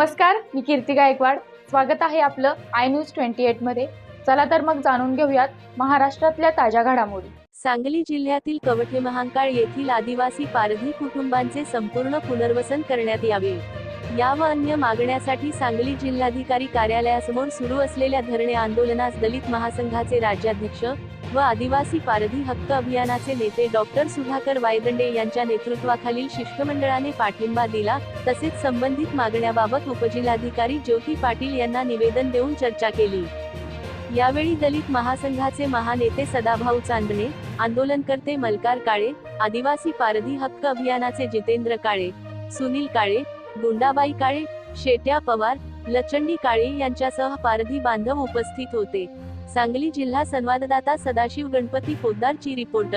नमस्कार मी कीर्ती गायकवाड. स्वागत आहे आपलं आय न्यूज ट्वेंटी एटमध्ये. चला तर मग जाणून घेऊयात महाराष्ट्रातल्या ताज्या घडामोडी. सांगली जिल्ह्यातील कवठे महांकाळ येथील आदिवासी पारधी कुटुंबांचे संपूर्ण पुनर्वसन करण्यात यावे. या व अन्य मागण्यासाठी सांगली जिल्हाधिकारी कार्यालयासमोर सुरू असलेल्या धरणे आंदोलनास दलित महासंघाचे राज्याध्यक्ष व आदिवासी पारधी हक्क अभियानाचे नेते डॉक्टर सुधाकर वायदंडे यांच्या नेतृत्वाखालील शिष्टमंडळाने पाठिंबा दिला. तसेच संबंधित मागण्याबाबत उपजिल्हाधिकारी ज्योती पाटील यांना निवेदन देऊन चर्चा केली. यावेळी दलित महासंघाचे महानेते सदाभाऊ चांदणे आंदोलनकर्ते मलकार काळे आदिवासी पारधी हक्क अभियानाचे जितेंद्र काळे सुनील काळे गुंडाबाई काळे शेट्या पवार लचंडी काळे यांच्यासह पारधी बांधव उपस्थित होते. सांगली जिल्हा संवाददाता सदाशिव गणपती पोद्दारची रिपोर्ट.